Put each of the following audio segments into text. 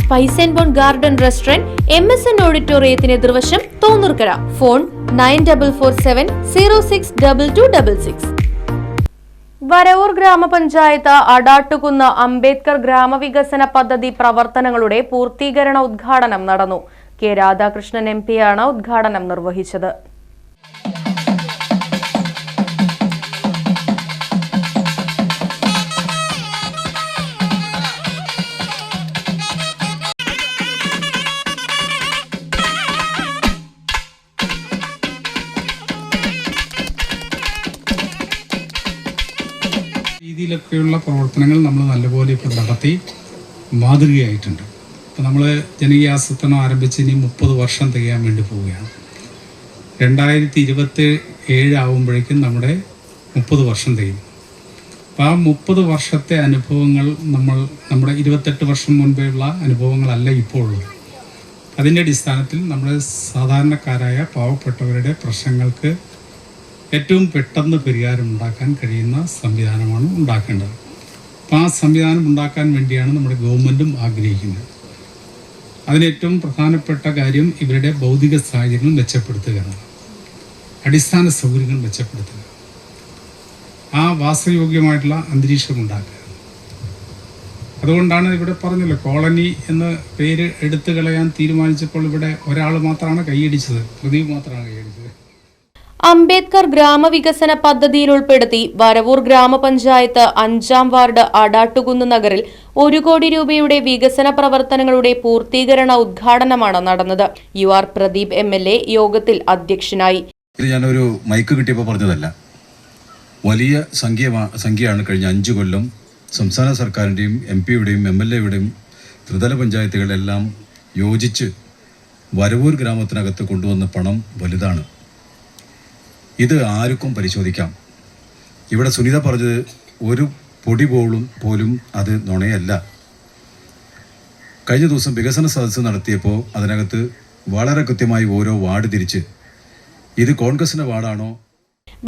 Spice and bone garden restaurant M S N ഓഡിറ്റോറിയത്തിന് എതിർവശം Thonnurkkara. Phone nine double four seven zero six double two double six. Varavoor ഗ്രാമപഞ്ചായത്ത് അടാട്ടുകുന്ന് അംബേദ്കർ ഗ്രാമവികസന പദ്ധതി പ്രവർത്തനങ്ങളുടെ പൂർത്തീകരണ ഉദ്ഘാടനം നടന്നു. കെ രാധാകൃഷ്ണൻ എം പിയാണ് ഉദ്ഘാടനം നിർവഹിച്ചത്. രീതിയിലൊക്കെയുള്ള പ്രവർത്തനങ്ങൾ നമ്മൾ നല്ലപോലെ ഇപ്പോൾ നടത്തി മാതൃകയായിട്ടുണ്ട്. ഇപ്പം നമ്മൾ ജനകീയ ആസൂത്രണം ആരംഭിച്ച് ഇനി മുപ്പത് വർഷം തികയാൻ വേണ്ടി പോവുകയാണ്. രണ്ടായിരത്തി ഇരുപത്തി ഏഴ് ആകുമ്പോഴേക്കും നമ്മുടെ മുപ്പത് വർഷം തികയും. അപ്പോൾ ആ മുപ്പത് വർഷത്തെ അനുഭവങ്ങൾ നമ്മൾ നമ്മുടെ ഇരുപത്തെട്ട് വർഷം മുൻപേ ഉള്ള അനുഭവങ്ങളല്ല ഇപ്പോൾ ഉള്ളത്. അതിന്റെ അടിസ്ഥാനത്തിൽ നമ്മുടെ സാധാരണക്കാരായ പാവപ്പെട്ടവരുടെ പ്രശ്നങ്ങൾക്ക് ഏറ്റവും പെട്ടെന്ന് പരിഹാരം ഉണ്ടാക്കാൻ കഴിയുന്ന സംവിധാനമാണ് ഉണ്ടാക്കേണ്ടത്. അപ്പോൾ ആ സംവിധാനം ഉണ്ടാക്കാൻ വേണ്ടിയാണ് നമ്മുടെ ഗവൺമെന്റും ആഗ്രഹിക്കുന്നത്. അതിനേറ്റവും പ്രധാനപ്പെട്ട കാര്യം ഇവരുടെ ഭൗതിക സാഹചര്യങ്ങൾ മെച്ചപ്പെടുത്തുക എന്നതാണ്. അടിസ്ഥാന സൗകര്യങ്ങൾ മെച്ചപ്പെടുത്തുക. ആ വാസയോഗ്യമായിട്ടുള്ള അന്തരീക്ഷം ഉണ്ടാക്കുക. അതുകൊണ്ടാണ് ഇവിടെ പറഞ്ഞല്ലോ കോളനി എന്ന പേര് എടുത്തു കളയാൻ തീരുമാനിച്ചപ്പോൾ ഇവിടെ ഒരാൾ മാത്രമാണ് കൈയടിച്ചത് പ്രദീപ് മാത്രമാണ് കൈയടിച്ചത്. അംബേദ്കർ ഗ്രാമവികസന പദ്ധതിയിൽ ഉൾപ്പെടുത്തി വരവൂർ ഗ്രാമപഞ്ചായത്ത് അഞ്ചാം വാർഡ് അടാട്ടുകുന്ന് നഗറിൽ ഒരു കോടി രൂപയുടെ വികസന പ്രവർത്തനങ്ങളുടെ പൂർത്തീകരണ ഉദ്ഘാടനമാണ് നടന്നത്. U R Pradeep M L A യോഗത്തിൽ അധ്യക്ഷനായി. ഞാനൊരു മൈക്ക് കിട്ടിയപ്പോൾ പറഞ്ഞതല്ല. വലിയ സംഖ്യ സംഖ്യയാണ് കഴിഞ്ഞ അഞ്ച് കൊല്ലം സംസ്ഥാന സർക്കാരിന്റെയും എം പിയുടെയും എം എൽ എയുടെയും ത്രിതല പഞ്ചായത്തുകളെല്ലാം യോജിച്ച് വരവൂർ ഗ്രാമത്തിനകത്ത് കൊണ്ടുവന്ന പണം വലുതാണ്. ഇത് ആർക്കും പരിശോധിക്കാം. ഇവിടെ സുനിത പറഞ്ഞത് ഒരു പൊടി പോലും പോലും അത് നുണയല്ല. കഴിഞ്ഞ ദിവസം വികസന സദസ്സ് നടത്തിയപ്പോൾ അതിനകത്ത് വളരെ കൃത്യമായി ഓരോ വാർഡ് തിരിച്ച് ഇത് കോൺഗ്രസിന്റെ വാർഡാണോ?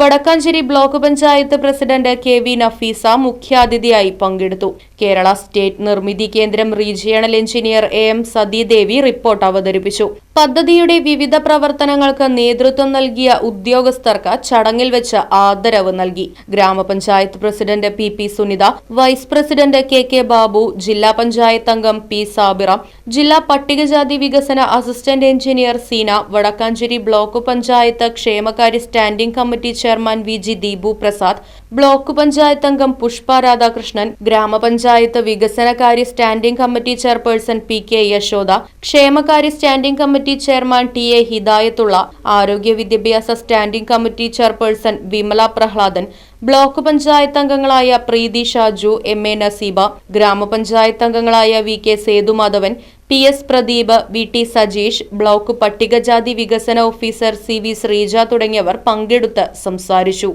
Vadakkanchery block panchayat president K V Nafeesa മുഖ്യാതിഥിയായി പങ്കെടുത്തു. Kerala state Nirmithi Kendram regional engineer A M Sathidevi report അവതരിപ്പിച്ചു. പദ്ധതിയുടെ വിവിധ പ്രവർത്തനങ്ങൾക്ക് നേതൃത്വം നൽകിയ ഉദ്യോഗസ്ഥർക്ക് ചടങ്ങിൽ വെച്ച് ആദരവ് നൽകി. ഗ്രാമപഞ്ചായത്ത് president P P Sunitha vice president K K Babu ജില്ലാ പഞ്ചായത്ത് അംഗം പി സാബിറ ജില്ലാ പട്ടികജാതി വികസന assistant engineer Seena Vadakkanchery block panchayat ക്ഷേമകാര്യ standing committee chairman V G Deepu Prasad block panchayat അംഗം പുഷ്പ രാധാകൃഷ്ണൻ ഗ്രാമപഞ്ചായത്ത് വികസനകാര്യ standing committee chairperson P K Yashoda ക്ഷേമകാര്യ standing committee chairman T A Hidayathulla ആരോഗ്യ വിദ്യാഭ്യാസ standing committee chairperson Vimala Prahladan block panchayat അംഗങ്ങളായ Preethi Shaju M A Naseeba ഗ്രാമപഞ്ചായത്ത് അംഗങ്ങളായ V K Sethumadhavan P S Pradeep V T Sajeesh block പട്ടികജാതി വികസന ഓഫീസർ സി വി ശ്രീജ തുടങ്ങിയവർ പങ്കെടുത്ത് സംസാരിച്ചു.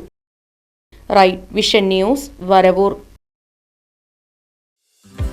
Right vision news Varavoor.